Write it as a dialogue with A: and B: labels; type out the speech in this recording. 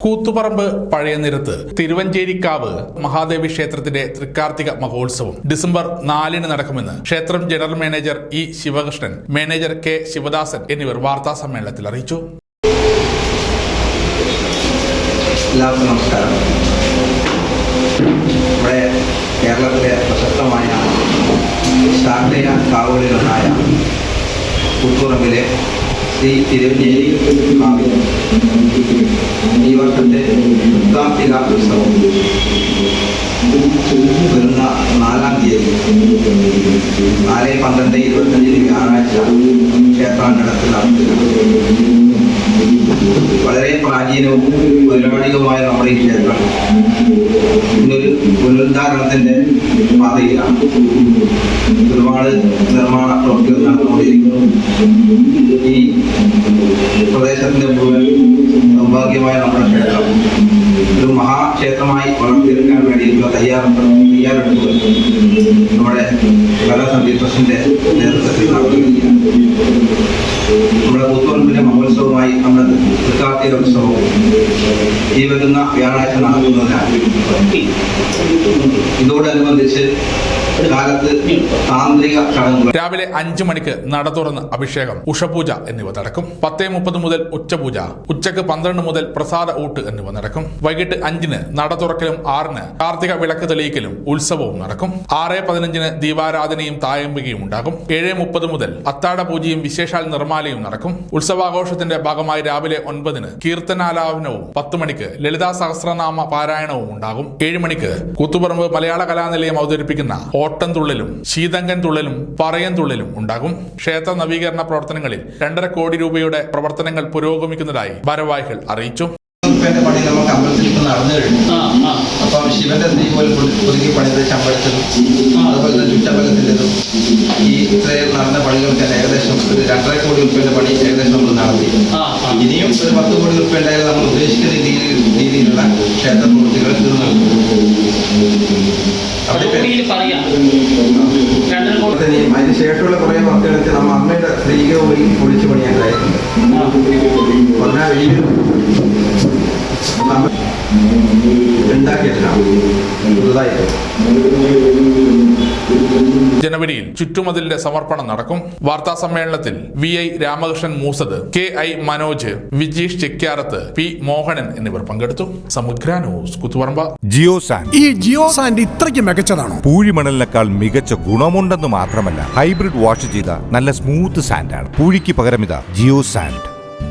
A: കൂത്തുപറമ്പ് പഴയ നിരത്ത് തിരുവഞ്ചേരിക്കാവ് മഹാദേവി ക്ഷേത്രത്തിന്റെ തൃക്കാർത്തിക മഹോത്സവം ഡിസംബർ നാലിന് നടക്കുമെന്ന് ക്ഷേത്രം general manager E Sivakrishnan manager K Sivadasan എന്നിവർ വാർത്താ സമ്മേളനത്തിൽ അറിയിച്ചു.
B: എല്ലാവർക്കും നമസ്കാരം. നമ്മുടെ കേരളത്തിലെ പ്രശസ്തമായ ശ്രീ തിരുവഞ്ചേരി കാവിൽ ഈ ഉത്സവം ഉത്സവം വരുന്ന നാലാം തീയതി. നാല് പന്ത്രണ്ട് ഇരുപത്തഞ്ചിന് പ്രാചീനവും പൗരാണികവുമായ നമ്മുടെ ഈ ക്ഷേത്രം ഇന്നൊരു പുനരുദ്ധാരണത്തിന്റെ പാതയിലാണ്. ഒരുപാട് നിർമ്മാണ പ്രവൃത്തികൾ നടന്നുകൊണ്ടിരിക്കുന്നു ഈ പ്രദേശത്തിന്റെ മുഴുവൻ സൗഭാഗ്യമായ നമ്മുടെ ക്ഷേത്രം. ഒരു മഹാക്ഷേത്രമായി വളർത്തിയെടുക്കാൻ വേണ്ടിയിട്ടുള്ള തയ്യാറെടുപ്പ് തയ്യാറെടുപ്പുകൾ നമ്മുടെ കലാസമിതി ട്രസ്റ്റിന്റെ നേതൃത്വത്തിൽ നടത്തുകയാണ് നമ്മുടെ പുത്തുറമ്പിന്റെ മഹോത്സവമായി നമ്മുടെ ഉത്സവം ഈ വരുന്ന വ്യാഴാഴ്ച നടക്കുന്നതിനാൽ ഇതോടനുബന്ധിച്ച്
A: രാവിലെ അഞ്ചു മണിക്ക് നട തുറന്ന് അഭിഷേകം ഉഷപൂജ എന്നിവ നടക്കും. പത്തേ മുപ്പത് മുതൽ ഉച്ചപൂജ ഉച്ചയ്ക്ക് പന്ത്രണ്ട് മുതൽ പ്രസാദ ഊട്ട് എന്നിവ നടക്കും. വൈകിട്ട് അഞ്ചിന് നട തുറക്കലും ആറിന് കാർത്തിക വിളക്ക് തെളിയിക്കലും ഉത്സവവും നടക്കും. ആറ് പതിനഞ്ചിന് ദീപാരാധനയും തായമ്പികയും ഉണ്ടാകും. ഏഴ് മുപ്പത് മുതൽ അത്താഴ പൂജയും വിശേഷാൽ നിർമ്മാലയും നടക്കും. ഉത്സവാഘോഷത്തിന്റെ ഭാഗമായി രാവിലെ ഒൻപതിന് കീർത്തനാലാപനവും പത്ത് മണിക്ക് ലളിതാ സഹസ്രനാമ പാരായണവും ഉണ്ടാകും. ഏഴ് മണിക്ക് കൂത്തുപറമ്പ് മലയാള കലാനിലയം അവതരിപ്പിക്കുന്ന ഓട്ടം തുള്ളലും ശീതങ്കൻ തുള്ളലും പറയൻ തുള്ളലും ഉണ്ടാകും. ക്ഷേത്ര നവീകരണ പ്രവർത്തനങ്ങളിൽ രണ്ടര കോടി രൂപയുടെ പ്രവർത്തനങ്ങൾ പുരോഗമിക്കുന്നതായി ഭാരവാഹികൾ അറിയിച്ചു.
B: ഉപ്പേന്റെ നമുക്ക് അമ്പലത്തിൽ ഇപ്പൊ നടന്നു കഴിഞ്ഞു. അപ്പം ശിവന്റെ സ്ത്രീ പോലെ പുതുക്കി പണിത് ചമ്പഴത്തിലും അതുപോലെ തന്നെ ചുറ്റമ്പലത്തിന്റെതും ഈ ഇത്രയും നടന്ന പണികൾക്ക് ഏകദേശം ഒരു രണ്ടര കോടി ഉറുപ്പ്യന്റെ പണി ഏകദേശം നമ്മൾ നടത്തി. ഇനിയും ഒരു പത്ത് കോടി നമ്മൾ ഉദ്ദേശിക്കുന്ന രീതിയിൽ രീതിയിലുള്ള ക്ഷേത്ര പ്രവൃത്തികൾ തീർന്നു
C: രണ്ടര കോടി
B: തന്നെ അതിന് ശേഷമുള്ള കുറേ വർക്കുകളൊക്കെ നമ്മ അമ്മയുടെ സ്ത്രീകൾ പോയി പൊളിച്ചു പണിയാണ്ടായിട്ടുണ്ട് പറഞ്ഞാൽ നമ്മ ഉണ്ടാക്കിയിട്ടില്ല പുതുതായിട്ട്.
A: ജനുവരിയിൽ ചുറ്റുമതിലിന്റെ സമർപ്പണം നടക്കും. വാർത്താ സമ്മേളനത്തിൽ V I Ramakrishnan Moosath K I Manoj Vijeesh Chekyarath P Mohanan എന്നിവർ പങ്കെടുത്തു. സമഗ്ര ന്യൂസ് കുത്തുപറമ്പ.
D: ജിയോ സാൻഡ്.
E: ഈ ജിയോ സാൻഡ് ഇത്രയ്ക്ക് മികച്ചതാണോ?
D: പൂഴിമണലിനേക്കാൾ മികച്ച ഗുണമുണ്ടെന്ന് മാത്രമല്ല ഹൈബ്രിഡ് വാഷ് ചെയ്ത നല്ല സ്മൂത്ത് സാൻഡാണ്. പൂഴിക്ക് പകരം ഇതാ ജിയോ സാൻഡ്.